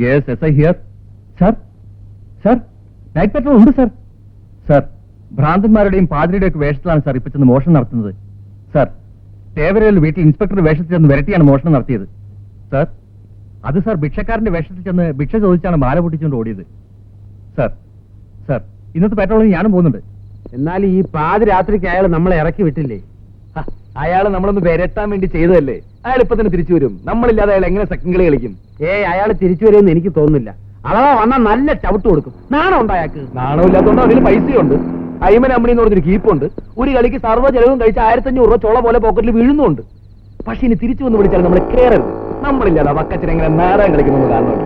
Yes yes I here sir sir night patrol ഉണ്ട് sir sir ഭ്രാന്തന്മാരുടെയും പാതിരിയുടെയൊക്കെ വേഷത്തിലാണ് സാർ ഇപ്പൊ ചെന്ന് മോഷണം നടത്തുന്നത്. സർ തേവരയിൽ വീട്ടിൽ ഇൻസ്പെക്ടർ വേഷത്തിൽ ചെന്ന് വിരട്ടിയാണ് മോഷണം നടത്തിയത്. സർ അത് സാർ ഭിക്ഷക്കാരന്റെ വേഷത്തിൽ ചെന്ന് ഭിക്ഷ ചോദിച്ചാണ് മാല പൊട്ടിച്ചുകൊണ്ട് ഓടിയത്. സർ സർ ഇന്നത്തെ പെട്രോളിന് ഞാനും പോകുന്നുണ്ട്. എന്നാൽ ഈ പാതിരാത്രിക്ക് അയാൾ നമ്മളെ ഇറക്കി വിട്ടില്ലേ? അയാൾ നമ്മളൊന്ന് വരട്ടാൻ വേണ്ടി ചെയ്തതല്ലേ? അയാൾ ഇപ്പൊ തന്നെ തിരിച്ചു വരും. നമ്മളില്ലാതെ അയാൾ എങ്ങനെ സെക്കൻഡ് കളി കളിക്കും? ഏ അയാൾ തിരിച്ചു വരുമെന്ന് എനിക്ക് തോന്നുന്നില്ല. അഥവാ വന്നാൽ നല്ല ചവിട്ട് കൊടുക്കും. നാണം ഉണ്ടോ അയാൾക്ക്? നാണമില്ലാത്തതുകൊണ്ട് അതിൽ പൈസയുണ്ട്. അയ്മൻ അമ്മണി എന്ന് പറഞ്ഞൊരു കീപ്പുണ്ട്. ഒരു കളിക്ക് സർവ ചെലവും കഴിച്ച് ആയിരത്തഞ്ഞൂറ് രൂപ ചോള പോലെ പോക്കറ്റിൽ വീഴുന്നുണ്ട്. പക്ഷെ ഇനി തിരിച്ചു വന്ന് വിളിച്ചാൽ നമ്മൾ കേറരുത്. നമ്മളില്ലാതെ വക്കച്ചൻ എങ്ങനെ നാടകം കളിക്കുന്നു കാരണം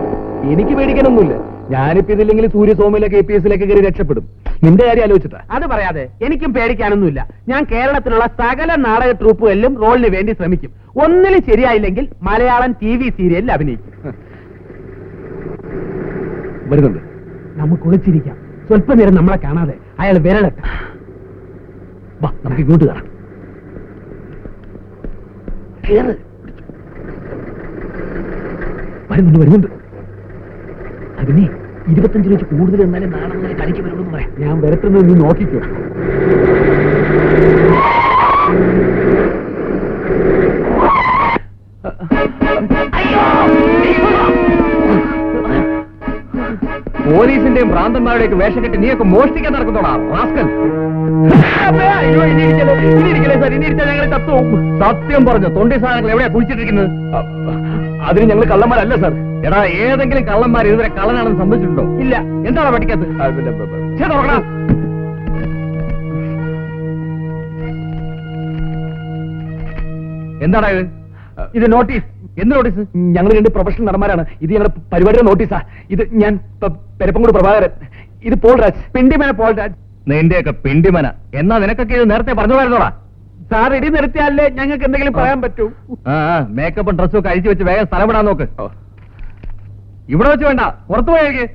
എനിക്ക് പേടിക്കാനൊന്നുമില്ല. ഞാനിപ്പോ ഇതില്ലെങ്കിൽ സൂര്യസോമയിലേക്ക് എ പി എസിലേക്ക് കയറി രക്ഷപ്പെടും. നിന്റെ കാര്യം ആലോചിച്ചിട്ടാ. അത് പറയാതെ എനിക്കും പേടിക്കാനൊന്നുമില്ല. ഞാൻ കേരളത്തിലുള്ള സകല നാടക ട്രൂപ്പുകളിലും റോളിന് വേണ്ടി ശ്രമിക്കും. ഒന്നിലും ശരിയായില്ലെങ്കിൽ മലയാളം ടി വി സീരിയലിൽ അഭിനയിക്കും. വരുന്നുണ്ട്. നമുക്ക് ഒളിച്ചിരിക്കാം. സ്വല്പ നേരം നമ്മളെ കാണാതെ അയാൾ വിരളട്ടെ വാ നമുക്ക് ഇങ്ങോട്ട് കയറാം. കേറ്. വരുന്നുണ്ട് വരുന്നുണ്ട്. അതിനെ ഇരുപത്തഞ്ച് രൂപ കൂടുതൽ എന്നാലും നാളെ മുതൽ കളിക്ക് വരുള്ളൂ പറയാം. ഞാൻ വരത്തുന്നത് നീ നോക്കിക്കോ. പോലീസിന്റെയും ഭ്രാന്തന്മാരുടെയൊക്കെ വേഷം കെട്ടി നീയൊക്കെ മോഷ്ടിക്കാൻ നടക്കുന്നോടാ റാസ്കൽ. സത്യം പറഞ്ഞു തൊണ്ടി സാധനങ്ങൾ എവിടെയാ കുഴിച്ചിട്ടിരിക്കുന്നത്? അതിന് ഞങ്ങൾ കള്ളന്മാരല്ല സാർ. എടാ ഏതെങ്കിലും കള്ളന്മാർ ഇതുവരെ കള്ളനാണെന്ന് സംഭവിച്ചിട്ടുണ്ടോ ഇല്ല. എന്താണ് പഠിക്കാത്തത്. എന്താടാ ഇത്? ഇത് നോട്ടീസ്. എന്ത് നോട്ടീസ്? ഞങ്ങൾ രണ്ട് പ്രൊഫഷണൽ നടന്മാരാണ്. ഇത് ഞങ്ങളുടെ പരിപാടിയുടെ നോട്ടീസാ. ഇത് ഞാൻ പെരപ്പംകൂട് പ്രഭാകരൻ. ഇത് പോൾ രാജ് പിണ്ടിമന പോൾ രാജ് നിന്റെയൊക്കെ പിണ്ടിമന. എന്നാ നിനക്കൊക്കെ ഇത് നേരത്തെ പറഞ്ഞുമായിരുന്നോടാ സാർ ഇടി നിർത്തിയാലേ ഞങ്ങൾക്ക് എന്തെങ്കിലും പറയാൻ പറ്റൂ. മേക്കപ്പും ഡ്രസ്സും ഒക്കെ അഴിച്ചു വെച്ച് വേഗം സ്ഥലം വിടാൻ നോക്ക്. ഇവിടെ വെച്ച് വേണ്ട. പുറത്തു പോയേക്ക്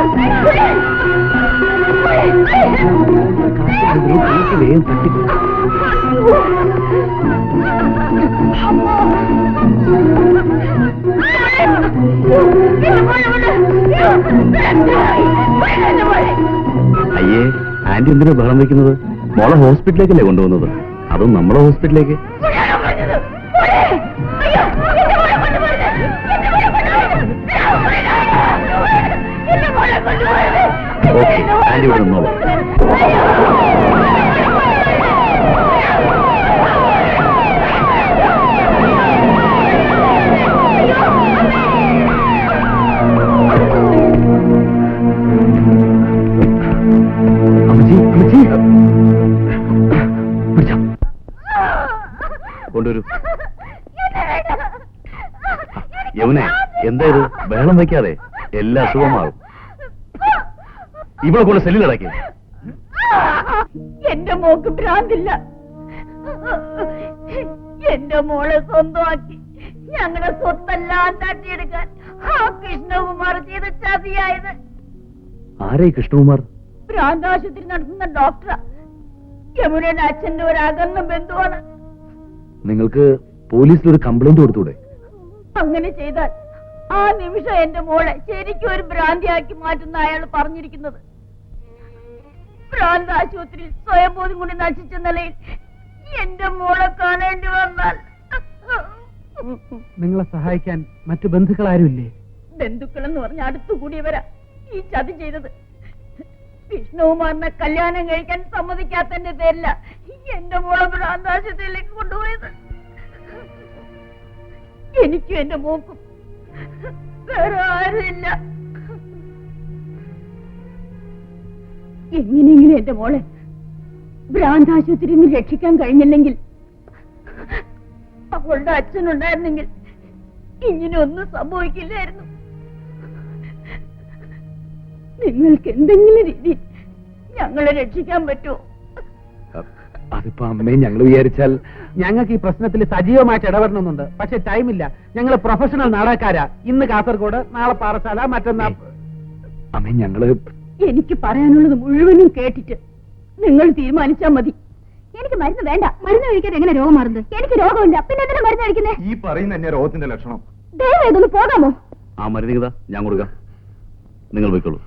Wait! വേഗം തട്ടി. അയ്യേ ആന്റി എന്തിനാ ബഹളം വെക്കുന്നത്? മോളെ ഹോസ്പിറ്റലിലേക്കല്ലേ കൊണ്ടുവന്നത്? അതും നമ്മുടെ ഹോസ്പിറ്റലിലേക്ക്. ഓക്കെ ആന്റി ഇവിടെ നിന്നോളൂ. യമുനെ എന്താ ഇത്? ബഹളം വയ്ക്കാതെ. എല്ലാ അസുഖം മാറും. ഇവിടെ കൊണ്ട് സെല്ലിലടക്കി എന്റെ മോക്ക് ഭ്രാന്തില്ല. എന്റെ മോളെ സ്വന്തമാക്കി. ഞങ്ങളുടെ സ്വത്തെല്ലാം തട്ടിയെടുക്കാൻ ആ കൃഷ്ണകുമാർ ചെയ്ത ചതിയായത്. ആരേ കൃഷ്ണകുമാർ? ഭ്രാന്താശുപത്രി നടത്തുന്ന ഡോക്ടറാ. യമുനയുടെ അച്ഛന്റെ ഒരു അകന്ന ബന്ധുവാണ്. നിങ്ങൾക്ക് പോലീസിൽ ഒരു കംപ്ലൈന്റ് കൊടുത്തൂടെ? അങ്ങനെ ചെയ്താൽ ആ നിമിഷം എന്റെ മോളെ ശരിക്കും ഒരു ഭ്രാന്തിയാക്കി മാറ്റുന്ന അയാൾ പറഞ്ഞിരിക്കുന്നത്. ഭ്രാന്ത് ആശുപത്രിയിൽ സ്വയംബോധം കൊണ്ട് നശിച്ച നിലയിൽ എന്റെ മോളെ കാണേണ്ടി വന്നാൽ. നിങ്ങളെ സഹായിക്കാൻ മറ്റു ബന്ധുക്കൾ ആരുമില്ലേ ബന്ധുക്കൾ എന്ന് പറഞ്ഞ അടുത്തു കൂടിയവരാ ഈ ചതി ചെയ്തത്. വിഷ്ണുകുമാറിനെ കല്യാണം കഴിക്കാൻ സമ്മതിക്കാത്തതിന്റെ പേരില എന്റെ മോളെ ഭ്രാന്താശുപത്രിയിലേക്ക് കൊണ്ടുപോയത്. എനിക്കും എന്റെ മോക്കും വേറെ ആരുമില്ല. എങ്ങനെയെങ്കിലും എന്റെ മോളെ ഭ്രാന്താശുപത്രിയിൽ നിന്ന് രക്ഷിക്കാൻ കഴിഞ്ഞില്ലെങ്കിൽ അവളുടെ അച്ഛനുണ്ടായിരുന്നെങ്കിൽ ഇങ്ങനെ ഒന്നും സംഭവിക്കില്ലായിരുന്നു. നിങ്ങൾക്ക് എന്തെങ്കിലും രീതി ഞങ്ങളെ രക്ഷിക്കാൻ പറ്റുമോ? അതിപ്പോ അമ്മയും ഞങ്ങൾ വിചാരിച്ചാൽ ഞങ്ങൾക്ക് ഈ പ്രശ്നത്തിൽ സജീവമായിട്ട് ഇടപെടണമെന്നുണ്ട്. പക്ഷെ ടൈമില്ല. ഞങ്ങൾ പ്രൊഫഷണൽ നാടകക്കാരാ. ഇന്ന് കാസർഗോഡ് നാളെ പാറശാല മറ്റന്നാ അമ്മ ഞങ്ങൾ എനിക്ക് പറയാനുള്ളത് മുഴുവനും കേട്ടിട്ട് നിങ്ങൾ തീരുമാനിച്ചാ മതി. എനിക്ക് മരുന്ന് വേണ്ട. മരുന്ന് കഴിക്കാൻ എങ്ങനെ രോഗം മാറുന്നത്? എനിക്ക് രോഗമില്ല. പിന്നെ എന്തിനാ മരുന്ന് കഴിക്കുന്നേ? ഈ പറയുന്ന തന്നെ രോഗത്തിന്റെ ലക്ഷണം. ദയവായി ഇതൊന്ന് പോകാമോ? ആ മരുന്നിതാ ഞാൻ കൊടുക്കാം. നിങ്ങൾ പോയിക്കോളൂ.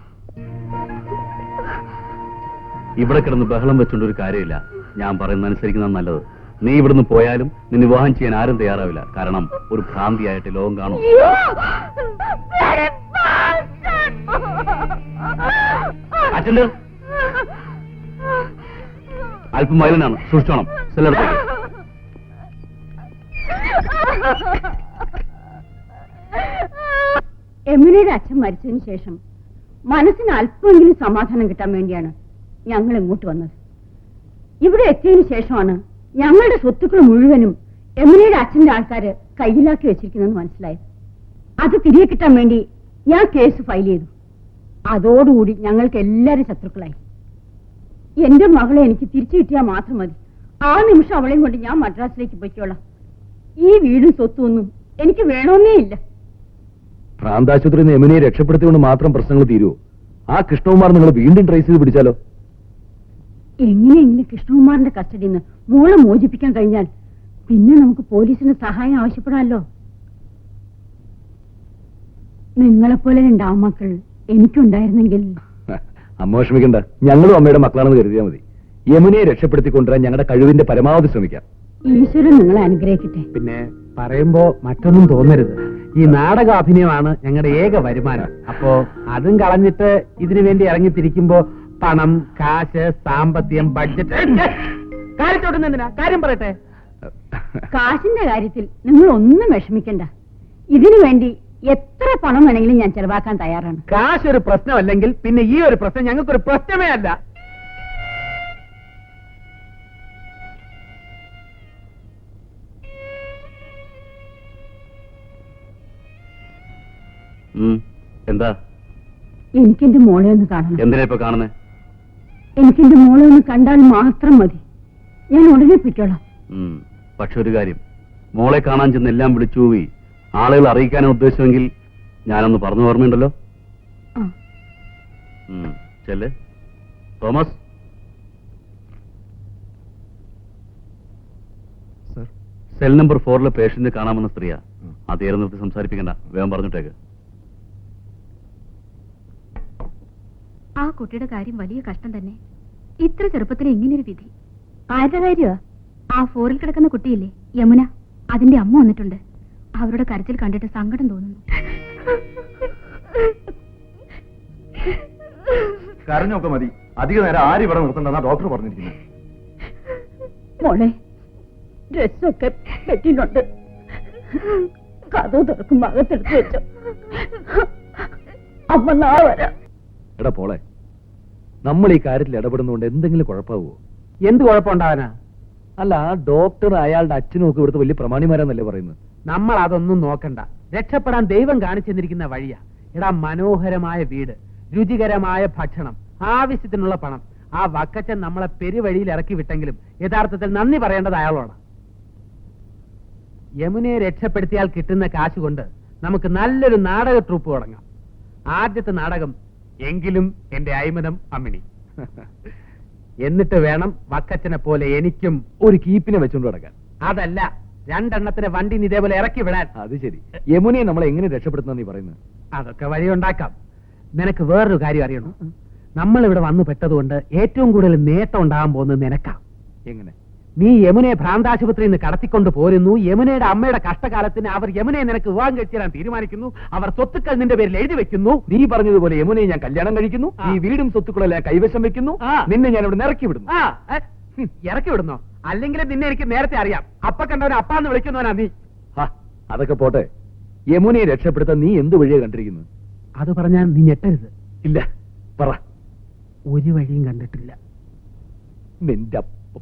ഇവിടെ കിടന്ന് ബഹളം വെച്ചുകൊണ്ട് ഒരു കാര്യമില്ല. ഞാൻ പറയുന്ന അനുസരിക്കുന്ന നല്ലത്. നീ ഇവിടുന്ന് പോയാലും നിന്നെ വിവാഹം ചെയ്യാൻ ആരും തയ്യാറാവില്ല. കാരണം ഒരു ഭ്രാന്തിയായിട്ട് ലോകം കാണും. അല്പം വയലനാണ്. സൂക്ഷിച്ചോണം. ചിലടത്തേക്ക് എമിനയുടെ അച്ഛൻ മരിച്ചതിന് ശേഷം മനസ്സിന് അല്പമെങ്കിലും സമാധാനം കിട്ടാൻ വേണ്ടിയാണ് ഞങ്ങൾ ഇങ്ങോട്ട് വന്നത്. ഇവിടെ എത്തിയതിനു ശേഷമാണ് ഞങ്ങളുടെ സ്വത്തുക്കൾ മുഴുവനും യമുനയുടെ അച്ഛന്റെ ആൾക്കാര് കയ്യിലാക്കി വെച്ചിരിക്കുന്നെന്ന് മനസ്സിലായി അത് തിരികെ കിട്ടാൻ വേണ്ടി ഞാൻ കേസ് ഫയൽ ചെയ്തു. അതോടുകൂടി ഞങ്ങൾക്ക് എല്ലാവരും ശത്രുക്കളായി. എന്റെ മകളെ എനിക്ക് തിരിച്ചു കിട്ടിയാൽ മാത്രം മതി. ആ നിമിഷം അവളെയും കൊണ്ട് ഞാൻ മദ്രാസിലേക്ക് പോയിക്കോളാം. ഈ വീടും സ്വത്തും ഒന്നും എനിക്ക് വേണമെന്നേ ഇല്ല. പ്രാന്താശുപത്രി യമുനയെ രക്ഷപ്പെടുത്തിക്കൊണ്ട് മാത്രം പ്രശ്നങ്ങൾ തീരുവോ? ആ കൃഷ്ണകുമാർ നിങ്ങൾ വീണ്ടും ട്രേസ് ചെയ്ത് പിടിച്ചാലോ? എങ്ങനെയെങ്കിലും കൃഷ്ണകുമാറിന്റെ കസ്റ്റഡിയിൽ നിന്ന് മോളെ മോചിപ്പിക്കാൻ കഴിഞ്ഞാൽ പിന്നെ നമുക്ക് പോലീസിന് സഹായം ആവശ്യപ്പെടാമല്ലോ. നിങ്ങളെപ്പോലെ രണ്ട് ആമക്കൾ എനിക്കുണ്ടായിരുന്നെങ്കിൽ. അമ്മ വിഷമിക്കണ്ട. ഞങ്ങളും അമ്മയുടെ മക്കളാണെന്ന് കരുതിയാൽ മതി. യമുനയെ രക്ഷപ്പെടുത്തിക്കൊണ്ടുവരാൻ ഞങ്ങളുടെ കഴിവിന്റെ പരമാവധി ശ്രമിക്കാം. ഈശ്വരൻ നിങ്ങളെ അനുഗ്രഹിക്കട്ടെ. പിന്നെ പറയുമ്പോ മറ്റൊന്നും തോന്നരുത്. ഈ നാടക അഭിനയമാണ് ഞങ്ങളുടെ ഏക വരുമാനം. അപ്പോ അതും കളഞ്ഞിട്ട് ഇതിനു വേണ്ടി ഇറങ്ങിത്തിരിക്കുമ്പോ പണം കാശ് സാമ്പത്തികം ബഡ്ജറ്റ് കാര്യത്തോട്ടുന്നതിനാ കാര്യം പറയട്ടെ. കാശിന്റെ കാര്യത്തിൽ നിങ്ങൾ ഒന്നും വിഷമിക്കണ്ട. ഇതിനു വേണ്ടി എത്ര പണം വേണമെങ്കിലും ഞാൻ ചെലവാക്കാൻ തയ്യാറാണ്. കാശ് ഒരു പ്രശ്നമല്ലെങ്കിൽ പിന്നെ ഈ ഒരു പ്രശ്നം ഞങ്ങൾക്കൊരു പ്രശ്നമേ അല്ല. ഉം. എന്താ? എനിക്കെന്റെ മോളെ ഒന്ന് കാണണം. എന്തിനാ ഇപ്പൊ കാണുന്നേ എനിക്കെന്റെ മോളെ ഒന്ന് കണ്ടാൽ മാത്രം മതി. ഞാൻ ഉടനെ പിറ്റോളാം. പക്ഷെ ഒരു കാര്യം. മോളെ കാണാൻ ചെന്ന് എല്ലാം വിളിച്ചു പോയി. ആളുകൾ അറിയിക്കാനാണ് ഉദ്ദേശമെങ്കിൽ ഞാനൊന്ന് പറഞ്ഞു ഓർമ്മയുണ്ടല്ലോ. ചെല്ല്. തോമസ്. സർ. സെൽ നമ്പർ ഫോറിലെ പേഷ്യന്റ് കാണാമെന്ന സ്ത്രീയാ. ആ തീരെ നിർത്തി സംസാരിപ്പിക്കണ്ട. വേഗം പറഞ്ഞിട്ടേക്ക്. ആ കുട്ടിയുടെ കാര്യം വലിയ കഷ്ടം തന്നെ. ഇത്ര ചെറുപ്പത്തിന് ഇങ്ങനൊരു വിധി. ആരുടെ കാര്യോ ആ ഫോറിൽ കിടക്കുന്ന കുട്ടിയില്ലേ യമുന. അതിന്റെ അമ്മ വന്നിട്ടുണ്ട്. അവരുടെ കരച്ചിൽ കണ്ടിട്ട് സങ്കടം തോന്നുന്നു. കരഞ്ഞൊക്കെ മതി. അധിക നേരം ആര് ഇവിടെ നിർത്തണ്ടെന്നാ ഡോക്ടർ പറഞ്ഞിരിക്കുന്നു മോളെ ഡ്രസ്സൊക്കെ പറ്റിയിട്ടുണ്ട് കഥ തുറക്കുമ്പോ അകത്തെടുത്ത് വെച്ചോ. അമ്മ നാളെ വരാം. എടാ പോളെ നമ്മൾ ഈ കാര്യത്തിൽ ഇടപെടുന്നതുകൊണ്ട് എന്തെങ്കിലും കുഴപ്പമാവോ? എന്ത് കുഴപ്പമുണ്ടാവാനാ അല്ല ഡോക്ടർ അയാളുടെ അച്ഛനും ഇവിടുത്തെ വലിയ പ്രമാണിമാരാന്നല്ലേ പറയുന്നത്? നമ്മൾ അതൊന്നും നോക്കണ്ട. രക്ഷപ്പെടാൻ ദൈവം കാണിച്ചെന്നിരിക്കുന്ന വഴിയാ. എടാ മനോഹരമായ വീട് രുചികരമായ ഭക്ഷണം ആവശ്യത്തിനുള്ള പണം. ആ വക്കച്ചൻ നമ്മളെ പെരുവഴിയിൽ ഇറക്കി വിട്ടെങ്കിലും യഥാർത്ഥത്തിൽ നന്ദി പറയേണ്ടത് അയാളോട്. യമുനയെ രക്ഷപ്പെടുത്തിയാൽ കിട്ടുന്ന കാശ് കൊണ്ട് നമുക്ക് നല്ലൊരു നാടക ട്രൂപ്പ് തുടങ്ങാം. ആദ്യത്തെ നാടകം എങ്കിലും എന്റെ അയ്മനം അമ്മിണി. എന്നിട്ട് വേണം വക്കച്ചനെ പോലെ എനിക്കും ഒരു കീപ്പിനെ വെച്ചുകൊണ്ട് നടക്കാൻ. അതല്ല രണ്ടെണ്ണത്തിന് വണ്ടി ഇതേപോലെ ഇറക്കി വിടാൻ. അത് ശരി. യമുനയെ നമ്മൾ എങ്ങനെ രക്ഷപ്പെടുത്തുന്ന നീ പറയുന്നത്? അതൊക്കെ വഴിയുണ്ടാക്കാം നിനക്ക് വേറൊരു കാര്യം അറിയണം. നമ്മൾ ഇവിടെ വന്നു പെട്ടതുകൊണ്ട് ഏറ്റവും കൂടുതൽ നേട്ടം ഉണ്ടാകാൻ പോകുന്നത് നിനക്കാ. എങ്ങനെ? നീ യമുനെ ഭ്രാന്താശുപത്രിയിൽ നിന്ന് കടത്തിക്കൊണ്ട് പോരുന്നു. യമുനയുടെ അമ്മയുടെ കഷ്ടകാലത്തിന് അവർ യമുനെ നിനക്ക് വിവാഹം കഴിച്ചാൻ തീരുമാനിക്കുന്നു. അവർ സ്വത്തുക്കൾ നിന്റെ പേരിൽ എഴുതി വെക്കുന്നു. നീ പറഞ്ഞതുപോലെ യമുനയെ ഞാൻ കല്യാണം കഴിക്കുന്നു. ഈ വീടും സ്വത്തുക്കളെല്ലാം കൈവശം വെക്കുന്നു. നിന്നെ ഞാൻ ഇവിടെ ഇറക്കി വിടുന്നു. ഇറക്കി വിടുന്നോ? അല്ലെങ്കിൽ നിന്നെ എനിക്ക് നേരത്തെ അറിയാം. അപ്പ കണ്ടവനെ അപ്പാന്ന് വിളിക്കുന്നവനാ നീ. അതൊക്കെ പോട്ടെ. യമുനയെ രക്ഷപ്പെടുത്താൻ നീ എന്ത് വഴിയെ കണ്ടിരിക്കുന്നു അത് പറഞ്ഞാൽ നീ ഞെട്ടരുത്. ഇല്ല പറ. ഒരു വഴിയും കണ്ടിട്ടില്ല. നിന്റെ അപ്പം.